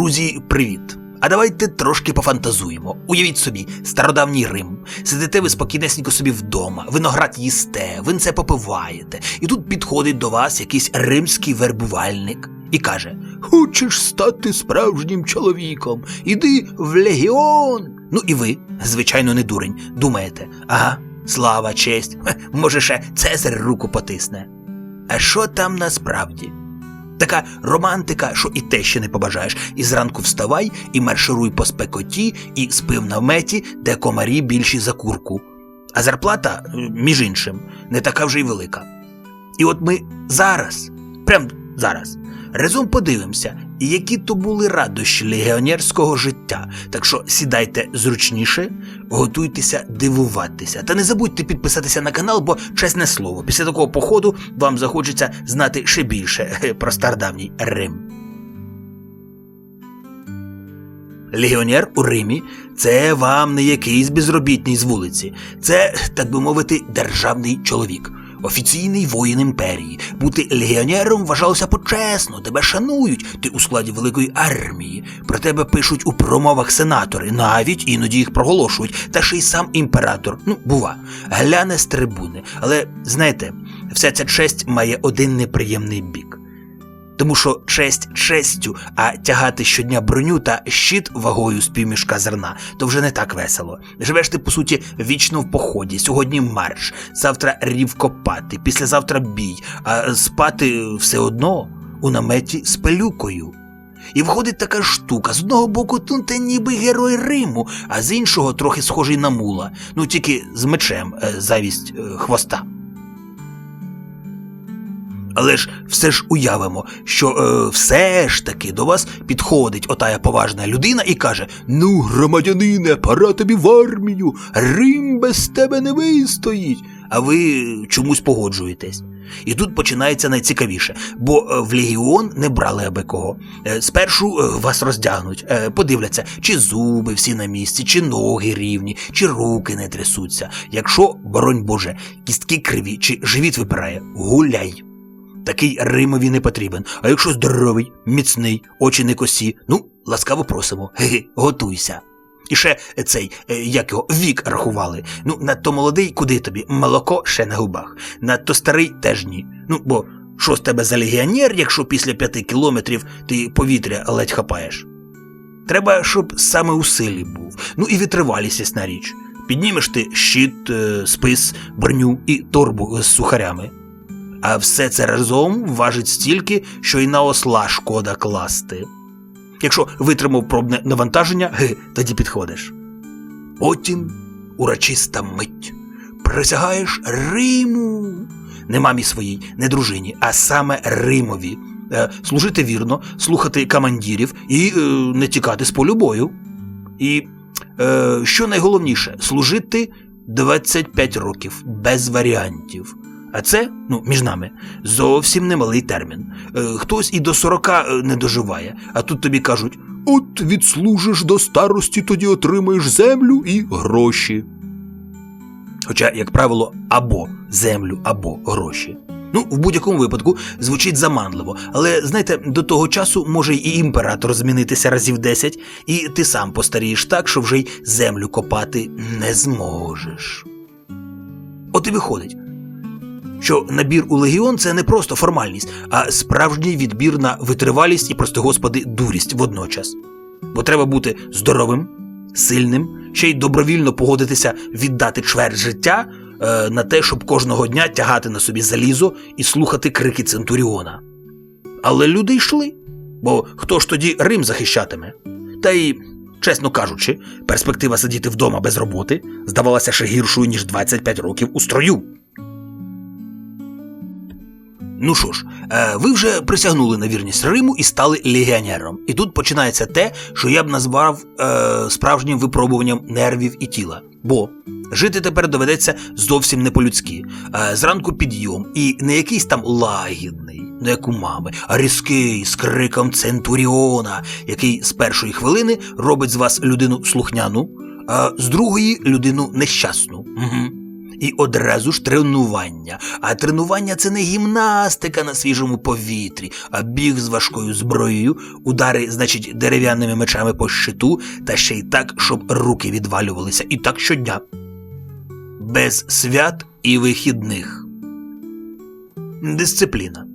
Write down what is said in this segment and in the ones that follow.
Друзі, привіт! А давайте трошки пофантазуємо. Уявіть собі, стародавній Рим. Сидите ви спокійнесенько собі вдома, виноград їсте, винце попиваєте, і тут підходить до вас якийсь римський вербувальник і каже: Хочеш стати справжнім чоловіком, іди в легіон. Ну і ви, звичайно, не дурень, думаєте, ага, слава, честь, може ще Цезар руку потисне. А що там насправді? Така романтика, що і те ще не побажаєш. І зранку вставай, і маршируй по спекоті, і спи в наметі, де комарі більші за курку. А зарплата, е, між іншим, не така вже й велика. І от ми зараз, прям зараз, разом подивимося, які то були радощі легіонерського життя. Так що сідайте зручніше, готуйтеся дивуватися. Та не забудьте підписатися на канал, бо чесне слово, після такого походу вам захочеться знати ще більше е, про стародавній Рим. Легіонер у Римі це вам не якийсь безробітний з вулиці, це, так би мовити, державний чоловік. Офіційний воїн імперії. Бути легіонером вважалося почесно, тебе шанують, ти у складі великої армії. Про тебе пишуть у промовах сенатори, навіть іноді їх проголошують, та ще й сам імператор. Ну, бува, гляне з трибуни. Але знаєте, вся ця честь має один неприємний бік. Тому що честь честю, а тягати щодня броню та щит вагою з півмішка зерна, то вже не так весело. Живеш ти, по суті, вічно в поході. Сьогодні марш, завтра рів копати, післязавтра бій, а спати все одно у наметі з пилюкою. І виходить така штука. З одного боку, ну, ти ніби герой Риму, а з іншого трохи схожий на мула. Ну тільки з мечем е, завість е, хвоста. Але ж все ж уявимо, що е, все ж таки до вас підходить отая поважна людина і каже: Ну, громадянине, пора тобі в армію, Рим без тебе не вистоїть. А ви чомусь погоджуєтесь. І тут починається найцікавіше, бо е, в легіон не брали аби кого. Е, Спершу е, вас роздягнуть, подивляться, чи зуби всі на місці, чи ноги рівні, чи руки не трясуться. Якщо, боронь Боже, кістки криві чи живіт випирає, гуляй. Такий Римові не потрібен. А якщо здоровий, міцний, очі не косі, ну, ласкаво просимо, ге готуйся. І ще цей, е, як його, вік рахували. Ну, надто молодий, куди тобі? Молоко ще на губах. Надто старий теж ні. Ну, бо що з тебе за легіонер, якщо після п'яти кілометрів ти повітря ледь хапаєш? Треба, щоб саме у силі був. Ну і витривалість, ясна річ. Піднімеш ти щит, е, спис, броню і торбу з сухарями. А все це разом важить стільки, що й на осла шкода класти. Якщо витримав пробне навантаження, ге, тоді підходиш. Потім урочиста мить. Присягаєш Риму. Не мамі своїй, не дружині, а саме Римові. Е, служити вірно, слухати командирів і е, не тікати з полю бою. І е, що найголовніше, служити 25 років без варіантів. А це, ну, між нами, зовсім немалий термін. Е, хтось і до 40 е, не доживає, а тут тобі кажуть: от відслужиш до старості, тоді отримаєш землю і гроші. Хоча, як правило, або землю, або гроші. Ну, в будь-якому випадку звучить заманливо, але знаєте, до того часу може і імператор змінитися разів 10, і ти сам постарієш так, що вже й землю копати не зможеш. От і виходить, що набір у легіон це не просто формальність, а справжній відбір на витривалість і, прости господи, дурість водночас. Бо треба бути здоровим, сильним, ще й добровільно погодитися віддати чверть життя е, на те, щоб кожного дня тягати на собі залізо і слухати крики Центуріона. Але люди йшли, бо хто ж тоді Рим захищатиме? Та й, чесно кажучи, перспектива сидіти вдома без роботи здавалася ще гіршою, ніж 25 років у строю. Ну що ж, е, ви вже присягнули на вірність Риму і стали легіонером. І тут починається те, що я б назвав е, справжнім випробуванням нервів і тіла. Бо жити тепер доведеться зовсім не по-людськи. Е, зранку підйом, і не якийсь там лагідний, не як у мами, а різкий з криком Центуріона, який з першої хвилини робить з вас людину слухняну, а з другої людину нещасну. Угу. І одразу ж тренування. А тренування це не гімнастика на свіжому повітрі, а біг з важкою зброєю, удари, значить, дерев'яними мечами по щиту, та ще й так, щоб руки відвалювалися. І так щодня. Без свят і вихідних. Дисципліна.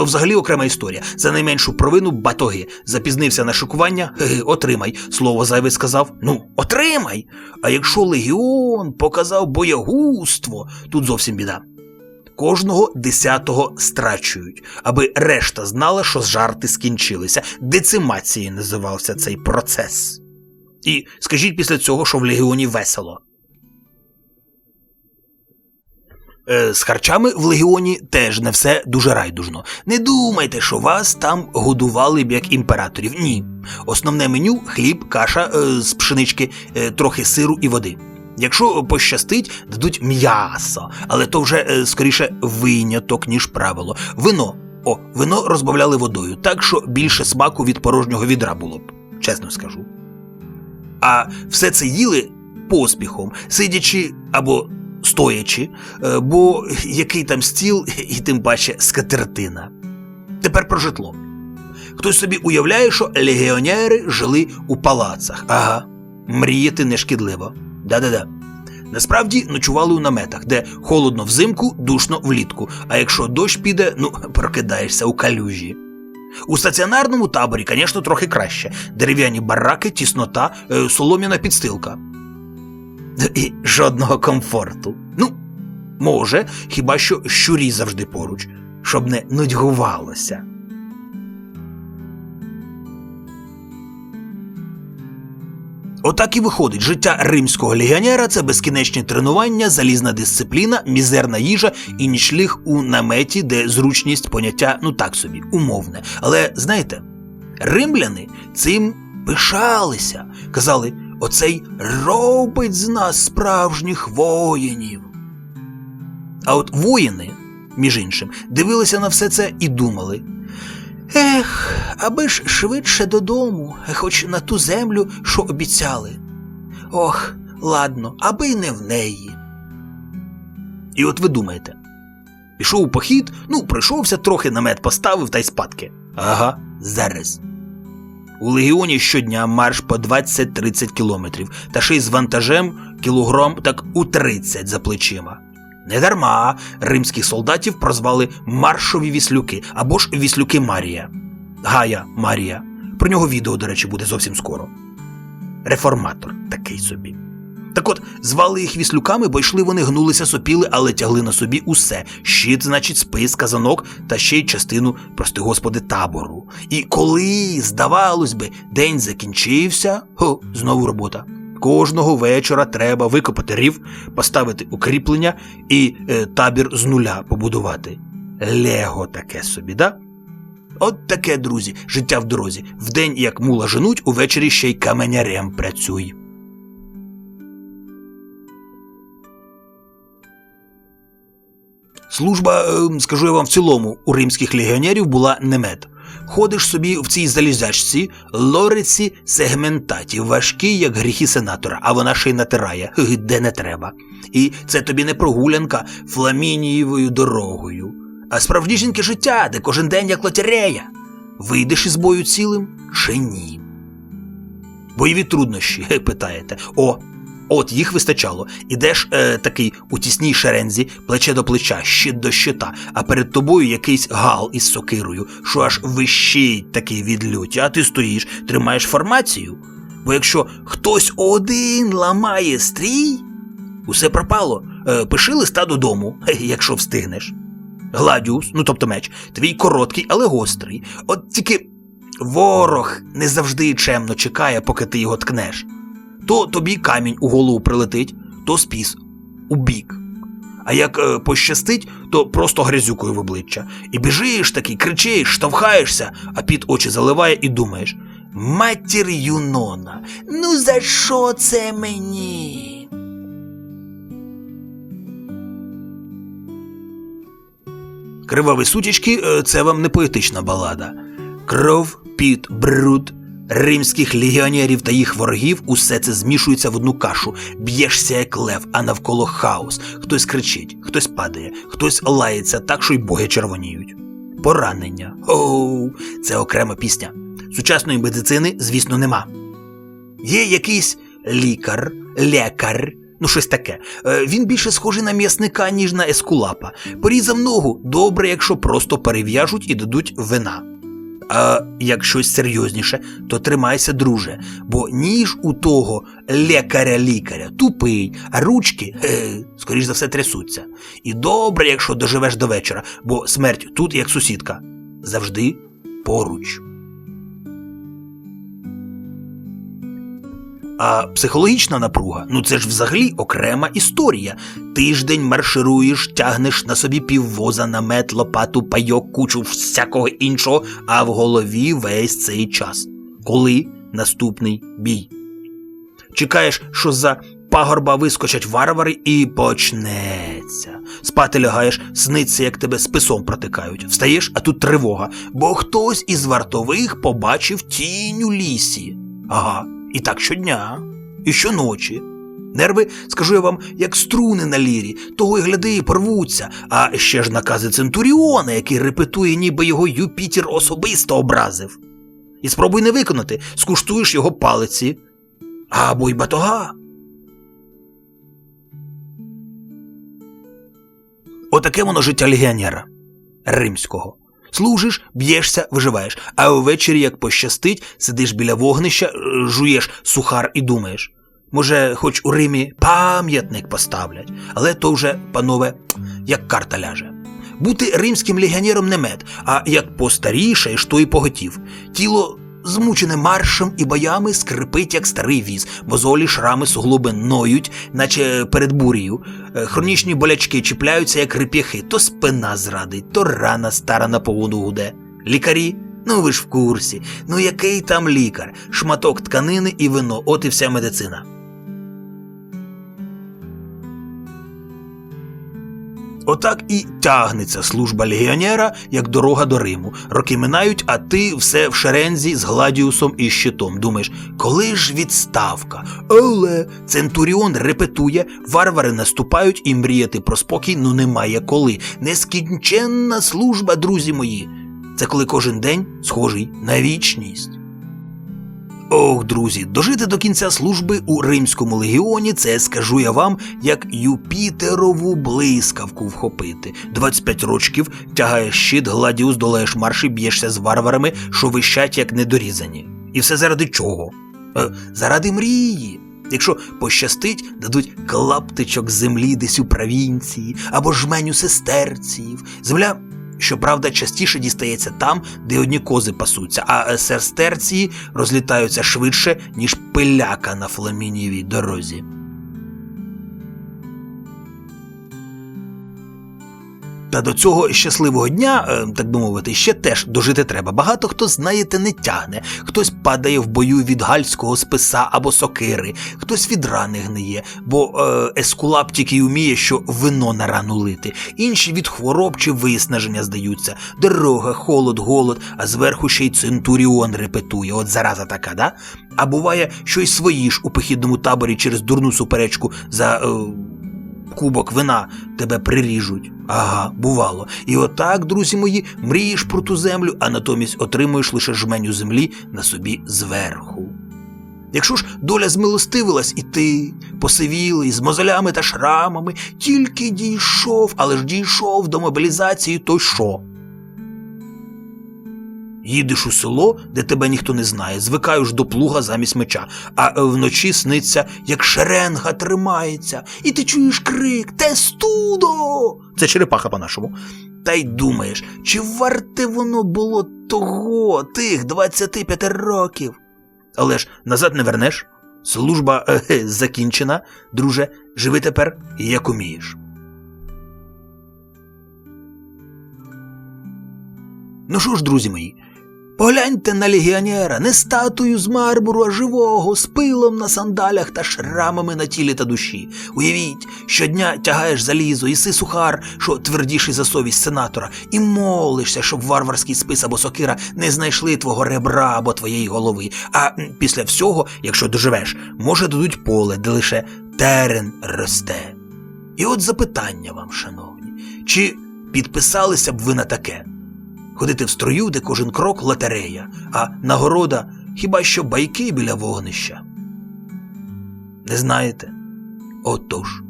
То взагалі окрема історія. За найменшу провину батоги. Запізнився на шикування, ге, отримай. Слово зайве сказав. Ну, отримай. А якщо легіон показав боягузтво, тут зовсім біда. Кожного десятого страчують, аби решта знала, що жарти скінчилися. Децимацією називався цей процес. І скажіть після цього, що в легіоні весело. З харчами в легіоні теж не все дуже райдужно. Не думайте, що вас там годували б як імператорів. Ні. Основне меню хліб, каша е, з пшенички, е, трохи сиру і води. Якщо пощастить, дадуть м'ясо, але то вже е, скоріше виняток, ніж правило. Вино. О, вино розбавляли водою, так що більше смаку від порожнього відра було б, чесно скажу. А все це їли поспіхом, сидячи або стоячи, е, бо який там стіл, і тим паче скатертина. Тепер про житло. Хтось собі уявляє, що легіонери жили у палацах. Ага, мріяти не шкідливо. Да-да-да. Насправді ночували у наметах, де холодно взимку, душно влітку, а якщо дощ піде, ну, прокидаєшся у калюжі. У стаціонарному таборі, звісно, трохи краще. Дерев'яні бараки, тіснота, е, солом'яна підстилка. І жодного комфорту. Ну, може, хіба що щурі завжди поруч, щоб не нудьгувалося. Отак і виходить, життя римського легіонера це безкінечні тренування, залізна дисципліна, мізерна їжа і нічліг у наметі, де зручність поняття, ну так собі, умовне. Але знаєте, римляни цим пишалися, казали, оцей робить з нас справжніх воїнів. А от воїни, між іншим, дивилися на все це і думали. Ех, аби ж швидше додому, хоч на ту землю, що обіцяли. Ох, ладно, аби й не в неї. І от ви думаєте, пішов у похід, ну, пройшовся трохи намет поставив та й спадки. Ага, зараз. У легіоні щодня марш по 20-30 кілометрів, та ще й з вантажем кілограм так у 30 за плечима. Недарма римських солдатів прозвали маршові віслюки або ж віслюки Марія. Гая Марія. Про нього відео, до речі, буде зовсім скоро. Реформатор такий собі. Так от, звали їх віслюками, бо йшли вони гнулися, сопіли, але тягли на собі усе: щит, значить, спис, казанок та ще й частину, прости господи, табору. І коли, здавалось би, день закінчився, хо, знову робота. Кожного вечора треба викопати рів, поставити укріплення і е, табір з нуля побудувати. Лего таке собі, да? От таке, друзі, життя в дорозі. Вдень, як мула женуть, увечері ще й каменярем працюй. Служба, е, скажу я вам, в цілому у римських легіонерів була немет. Ходиш собі в цій залізячці, лориці сегментаті, важкі, як гріхи сенатора, а вона ще й натирає, де не треба. І це тобі не прогулянка фламінієвою дорогою, а справжнісіньке життя, де кожен день як лотерея. Вийдеш із бою цілим чи ні? Бойові труднощі, питаєте. О, От їх вистачало. Ідеш е, такий у тісній шерензі, плече до плеча, щит до щита, а перед тобою якийсь гал із сокирою, що аж вищить такий від люті, а ти стоїш, тримаєш формацію. Бо якщо хтось один ламає стрій, усе пропало. Е, пиши листа додому, якщо встигнеш. Гладіус, ну тобто меч, твій короткий, але гострий. От тільки ворог не завжди чемно чекає, поки ти його ткнеш. То тобі камінь у голову прилетить, то спіс у бік. А як е, пощастить, то просто грязюкою в обличчя. І біжиш такий, кричиш, штовхаєшся, а під очі заливає і думаєш: Матір Юнона, ну за що це мені? Криваві сутічки е, це вам не поетична балада. Кров, піт, бруд, римських легіонерів та їх ворогів усе це змішується в одну кашу. Б'єшся як лев, а навколо хаос. Хтось кричить, хтось падає, хтось лається так, що й боги червоніють. Поранення. Оу, це окрема пісня. Сучасної медицини, звісно, нема. Є якийсь лікар, лекар, ну щось таке. Е, Він більше схожий на м'ясника, ніж на ескулапа. Порізав ногу, добре, якщо просто перев'яжуть і дадуть вина. А як щось серйозніше, то тримайся, друже, бо ніж у того лікаря-лікаря тупий, а ручки, е, скоріш за все, трясуться. І добре, якщо доживеш до вечора, бо смерть тут як сусідка. Завжди поруч. А психологічна напруга ну це ж взагалі окрема історія. Тиждень маршируєш, тягнеш на собі піввоза, намет, лопату, пайок, кучу всякого іншого, а в голові весь цей час. Коли наступний бій? Чекаєш, що за пагорба вискочать варвари, і почнеться. Спати лягаєш, сниться, як тебе списом протикають. Встаєш, а тут тривога, бо хтось із вартових побачив тінь у лісі. Ага, і так щодня, і щоночі. Нерви, скажу я вам, як струни на лірі, того й гляди і порвуться, а ще ж накази Центуріона, який репетує, ніби його Юпітер особисто образив. І спробуй не виконати, скуштуєш його палиці. Або й батога. Отаке воно життя легіонера римського. Служиш, б'єшся, виживаєш, а ввечері, як пощастить, сидиш біля вогнища, е, жуєш сухар і думаєш. Може, хоч у Римі пам'ятник поставлять, але то вже, панове, як карта ляже. Бути римським легіонером не мед, а як постарішаєш, то і поготів. Тіло змучене маршем і боями скрипить, як старий віз, мозолі, шрами, суглоби ноють, наче перед бур'ю. Е, Хронічні болячки чіпляються, як реп'яхи, то спина зрадить, то рана стара на поводу гуде. Лікарі? Ну ви ж в курсі. Ну який там лікар? Шматок тканини і вино, от і вся медицина. Отак і тягнеться служба легіонера, як дорога до Риму. Роки минають, а ти все в шерензі з гладіусом і щитом. Думаєш, коли ж відставка? Але Центуріон репетує, варвари наступають і мріяти про спокій ну немає коли. Нескінченна служба, друзі мої. Це коли кожен день схожий на вічність. Ох, друзі, дожити до кінця служби у Римському легіоні це скажу я вам, як Юпітерову блискавку вхопити. 25 рочків тягаєш щит, гладіус, долаєш марші, б'єшся з варварами, що вищать як недорізані. І все заради чого? Е, заради мрії. Якщо пощастить, дадуть клаптичок землі десь у провінції або жменю сестерців. Земля Щоправда, частіше дістається там, де одні кози пасуться, а серстерції розлітаються швидше, ніж пиляка на фламінієвій дорозі. Та до цього щасливого дня, е, так би мовити, ще теж дожити треба. Багато хто, знаєте, не тягне. Хтось падає в бою від гальського списа або сокири, хтось від рани гниє, бо е, ескулап тільки й уміє, що вино на рану лити. Інші від хвороб чи виснаження здаються. Дорога, холод, голод, а зверху ще й центуріон репетує. От зараза така, да? А буває, що й свої ж у похідному таборі через дурну суперечку за. Е, кубок вина тебе приріжуть. Ага, бувало. І отак, друзі мої, мрієш про ту землю, а натомість отримуєш лише жменю землі на собі зверху. Якщо ж доля змилостивилась і ти, посивілий, з мозолями та шрамами, тільки дійшов, але ж дійшов до мобілізації, то що? Їдеш у село, де тебе ніхто не знає, звикаєш до плуга замість меча, а вночі сниться, як шеренга тримається, і ти чуєш крик Тестудо! Це черепаха по-нашому. Та й думаєш, чи варте воно було того, тих 25 років? Але ж назад не вернеш. Служба е, закінчена, друже, живи тепер, як умієш. Ну що ж, друзі мої, Погляньте на легіонера, не статую з мармуру, а живого, з пилом на сандалях та шрамами на тілі та душі. Уявіть, щодня тягаєш залізо, іси сухар, що твердіший за совість сенатора, і молишся, щоб варварський спис або сокира не знайшли твого ребра або твоєї голови. А після всього, якщо доживеш, може дадуть поле, де лише терен росте. І от запитання вам, шановні, чи підписалися б ви на таке? Ходити в строю, де кожен крок лотерея, а нагорода хіба що байки біля вогнища. Не знаєте? Отож.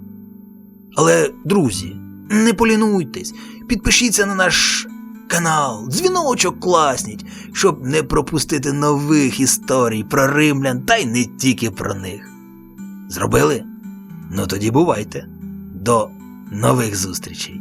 Але, друзі, не полінуйтесь, підпишіться на наш канал, дзвіночок класніть, щоб не пропустити нових історій про римлян та й не тільки про них. Зробили? Ну тоді бувайте. До нових зустрічей.